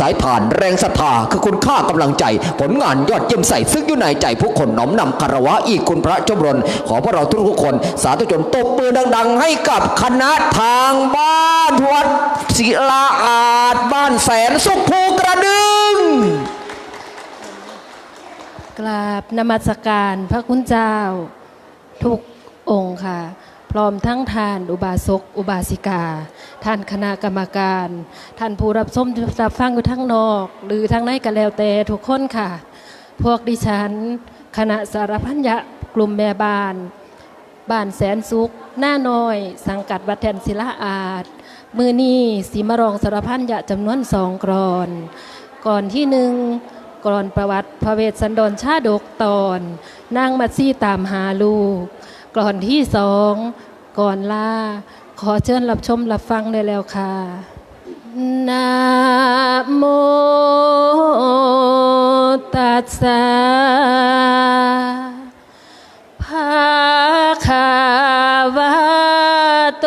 สายทานแรงศรัทธาคือคุณค่ากำลังใจ ผลงานยอดเยี่ยมใส่ซึ่งอยู่ในใจผู้คนน้อมนำคารวะอีกคุณพระจมรน ขอพวกเราทุกคน สาธุชนตบมือดัง ๆ ให้กับคณะทางบ้านวัดศิลาอาจบ้านแสนสุขภูกระดึงกราบนมัสการพระคุณเจ้าทุกองค์ค่ะ พร้อมทั้งทานอุบาสกอุบาสิกา ท่านคณะกรรมการ ท่านผู้รับชมรับฟังอยู่ทั้งนอก หรือทั้งในกันแล้วแต่ทุกคนค่ะ พวกดิฉัน คณะสารพันยะกลุ่มแม่บ้าน บ้านแสนสุข หน้าน้อย สังกัดวัดแทนศิลาอาจมือนี้สีมรองสารพันยะจำนวนสองกรอน ก่อนที่หนึ่งกรอนประวัติพระเวสสันดรชาดกตอนนางมัตซี่ตามหาลูก ก่อนที่สองก่อนลา ขอเชิญรับชมรับฟังได้แล้วค่ะนะโมตัสสะภาคาวะโต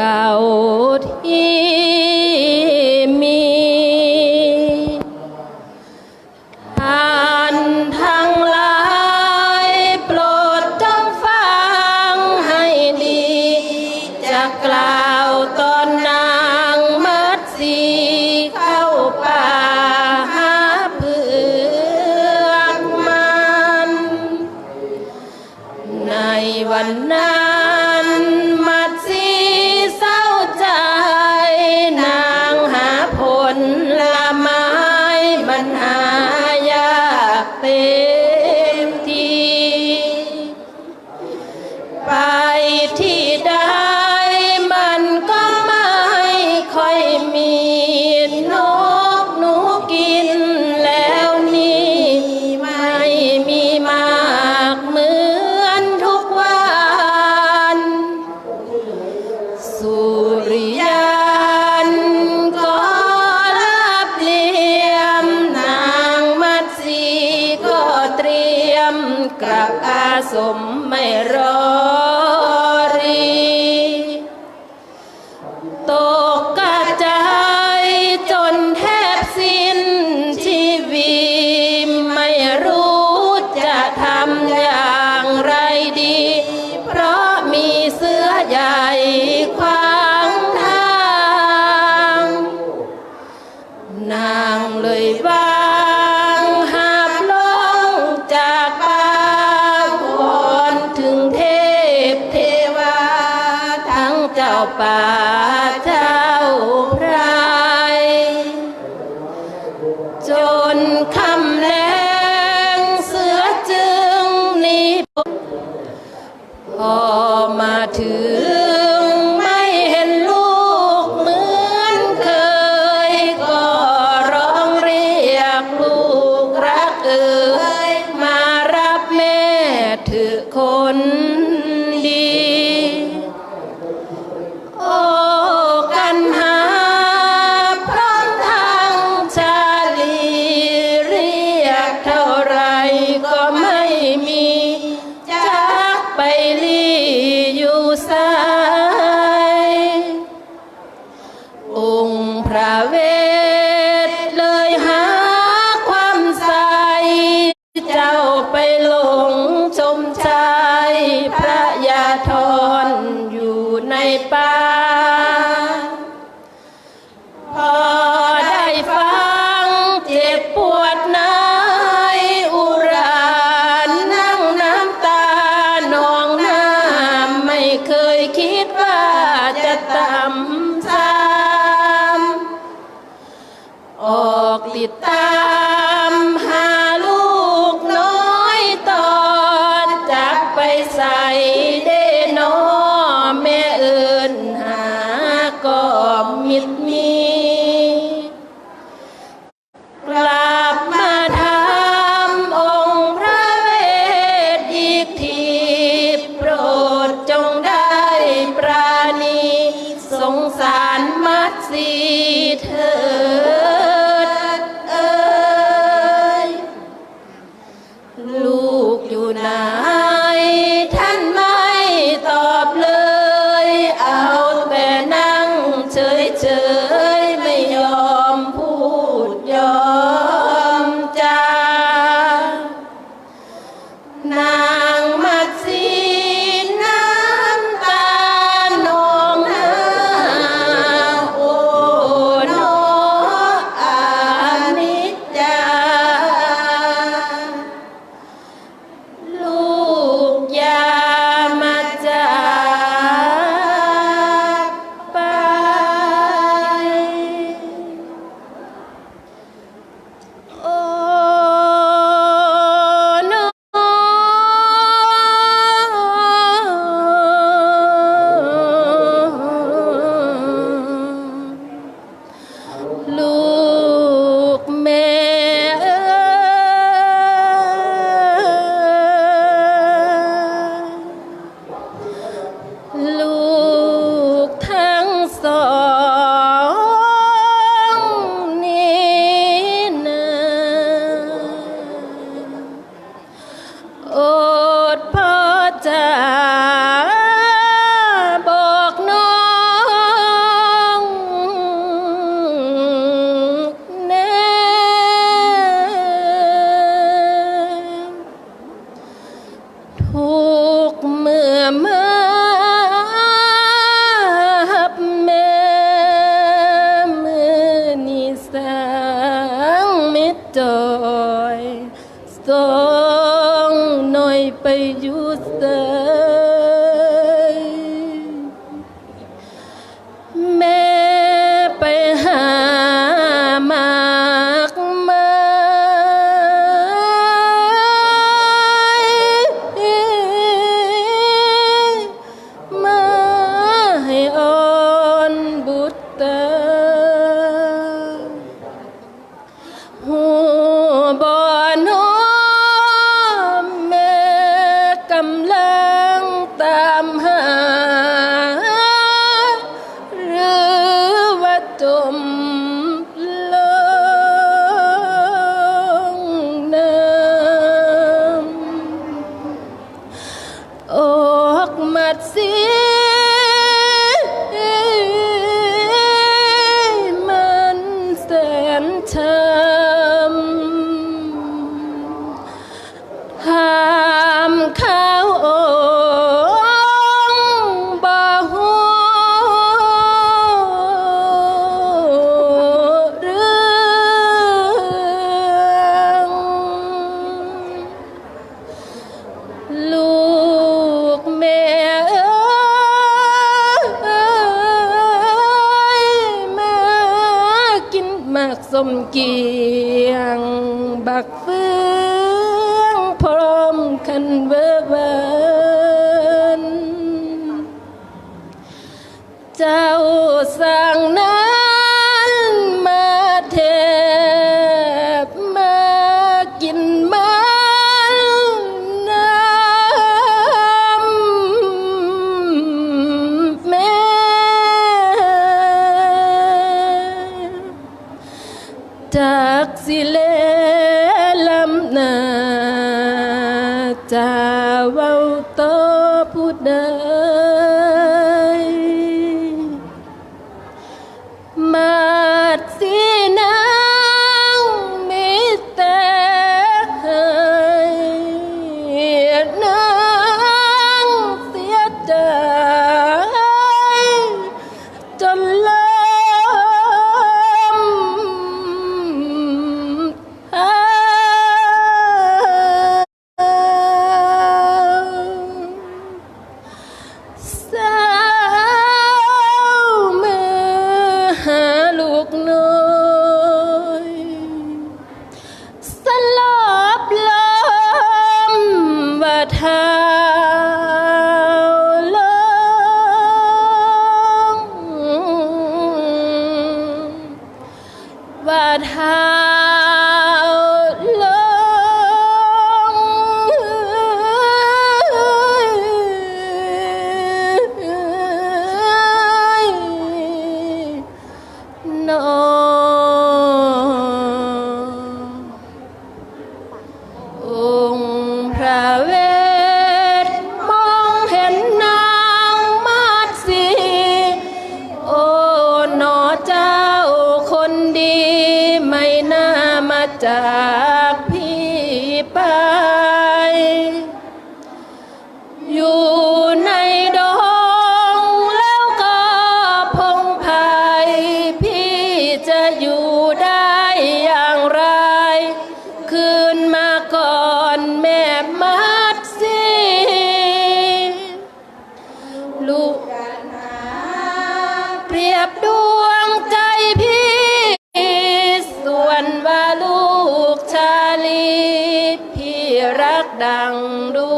วั น Lord. อยสองหน่อยไปอยู่เสอ สมกี จากสิเลลำนาจาวา ระเวทมองเห็นนางมาสีโอ้หนอเจ้าคนดีไม่น่ามาจาก ลุเปรียบดวงใจพี่ ส่วนว่าลูกชาลี พี่รักดังดวง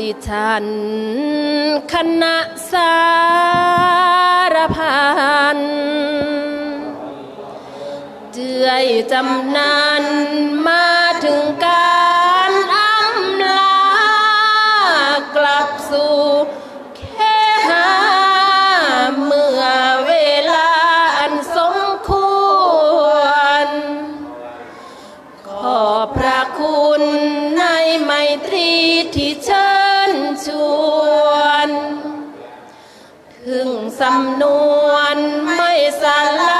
ดิฉัน คณะสารพันเจือยจำนานมาถึง ถึงสำนวนไม่สละ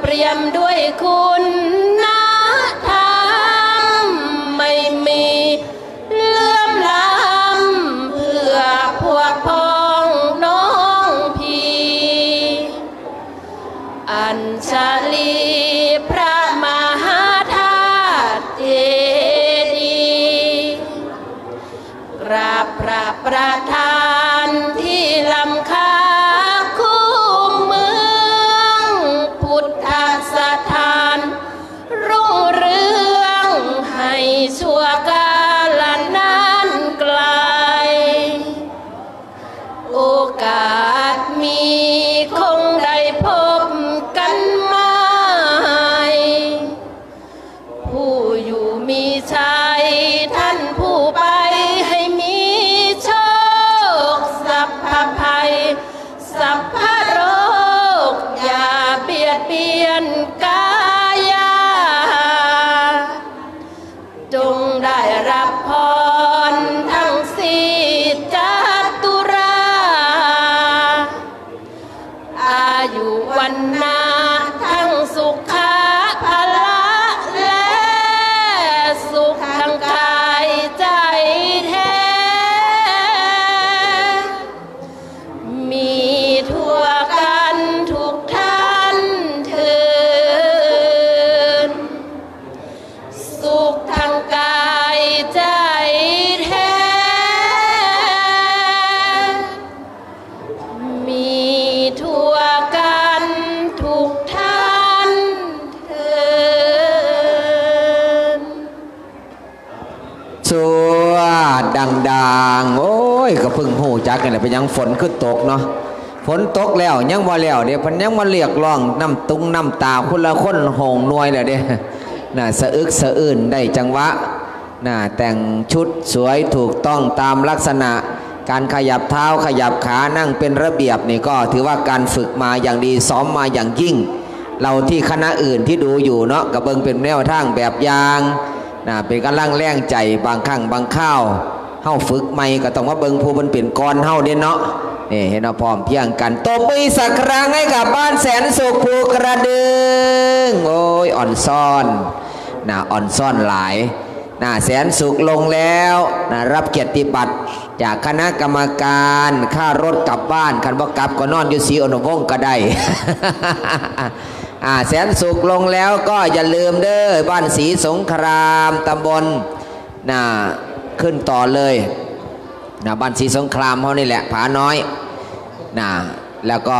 เปรียมด้วยคุณนะ จักกันแหละไปยังฝนขึ้นตกเนาะฝนตกแล้วยังว่าแล้วเดี๋ยวพันยังมาเรียกร้องน้ำตุงน้ำตาคนละคนหงน่วยแหละเด้น่ะสะอึกสะอื่นได้จังหวะน่ะแต่งชุดสวยถูกต้องตามลักษณะ การขยับเท้าขยับขานั่งเป็นระเบียบนี่ก็ถือว่าการฝึกมาอย่างดีซ้อมมาอย่างยิ่ง เราที่คณะอื่นที่ดูอยู่เนาะกับเบิงเป็นแนวทางแบบยางนะเป็นกำลังแรงใจบางครั้งบางข้าว เฮาฝึกใหม่ก็ต้องมาเบิงผู้มันเป็นก้อนเฮาเด่นเนาะนี่เห็นเอาพร้อมเพียงกันตบมือสักครั้งให้กับบ้านแสนสุขภูกระดึงโอ้ยอ่อนซ่อนนะอ่อนซ่อนหลายนะแสนสุขลงแล้วนะรับเกียรติบัตรจากคณะกรรมการค่ารถกลับบ้านคันบ่กลับก็นอนอยู่สีอนวงศ์ก็ได้อ่าแสนสุขลงแล้วก็อย่าลืมเด้อบ้านศรีสงครามตำบลน่ะ ขึ้นต่อเลยนะบ้านศรีสงครามเขานี่แหละผาน้อยนะแล้วก็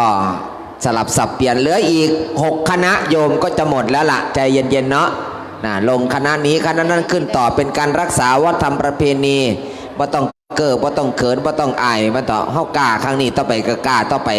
สลับสับเปลี่ยนเหลืออีก 6 คณะโยมก็จะหมดแล้วล่ะ ใจเย็นๆเนาะนะลงคณะนี้คณะนั้นขึ้นต่อเป็นการรักษาวัฒนธรรมประเพณีว่าต้องเกิดว่าต้องเขินว่าต้องอายว่าต้องเฮากล้าครั้งนี้ต่อไปก็กล้าต่อไป